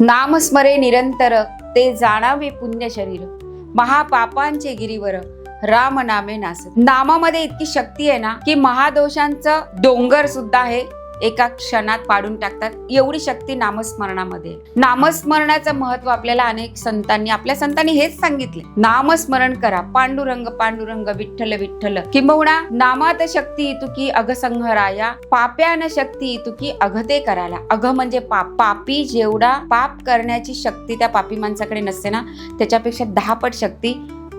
नामस्मरे निरंतर ते जाणावे पुण्य शरीर. महापापांचे गिरीवर राम नामे नास नामामध्ये इतकी शक्ती आहे ना की महादोषांचं डोंगर सुद्धा आहे. एका क्षणात पाडून टाकतात. एवढी शक्ती नामस्मरणामध्ये. नामस्मरणाचं महत्त्व आपल्याला अनेक संतांनी आपल्या संतांनी हेच सांगितले. नामस्मरण करा. पांडुरंग पांडुरंग विठ्ठल विठ्ठल. किंबहुना नामात शक्ती तुकी अगसंहराया पाप्यान शक्ती तुकी अघते करायला. अघ म्हणजे पाप. पापी जेवढा पाप करण्याची शक्ती त्या पापी माणसाकडे नसते ना त्याच्यापेक्षा दहा पट शक्ती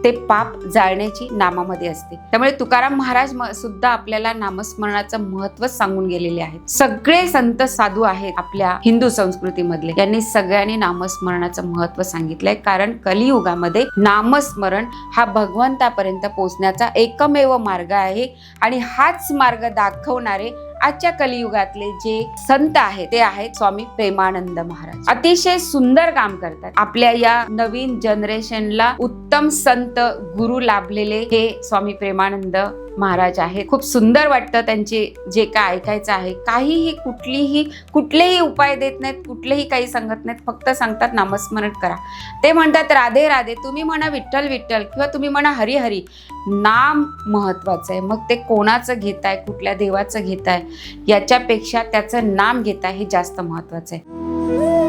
ते पाप जाळण्याची नामामध्ये असते. त्यामुळे तुकाराम महाराज म- सुद्धा आपल्याला नामस्मरणाचं महत्त्व सांगून गेलेले आहेत. सगळे संत साधू आहेत आपल्या हिंदू संस्कृतीमधले. यांनी सगळ्यांनी नामस्मरणाचं महत्त्व सांगितलंय. कारण कलियुगामध्ये नामस्मरण हा भगवंतापर्यंत पोहोचण्याचा एकमेव मार्ग आहे आणि हाच मार्ग दाखवणारे आजच्या कलियुगातले जे संत आहेत ते आहेत स्वामी प्रेमानंद महाराज. अतिशय सुंदर काम करतात. आपल्या या नवीन जनरेशनला उत्तम संत गुरु लाभलेले हे स्वामी प्रेमानंद महाराज आहेत. खूप सुंदर वाटतं त्यांचे जे काय ऐकायचं आहे. काहीही कुठलीही कुठलेही उपाय देत नाहीत कुठलेही काही सांगत नाहीत. फक्त सांगतात नामस्मरण करा. ते म्हणतात राधे राधे तुम्ही म्हणा विठ्ठल विठ्ठल किंवा तुम्ही म्हणा हरी हरी नाम महत्वाचं आहे. मग ते कोणाचं घेताय कुठल्या देवाचं घेताय? याच्यापेक्षा त्याचं नाम घेता हे जास्त महत्त्वाचं आहे.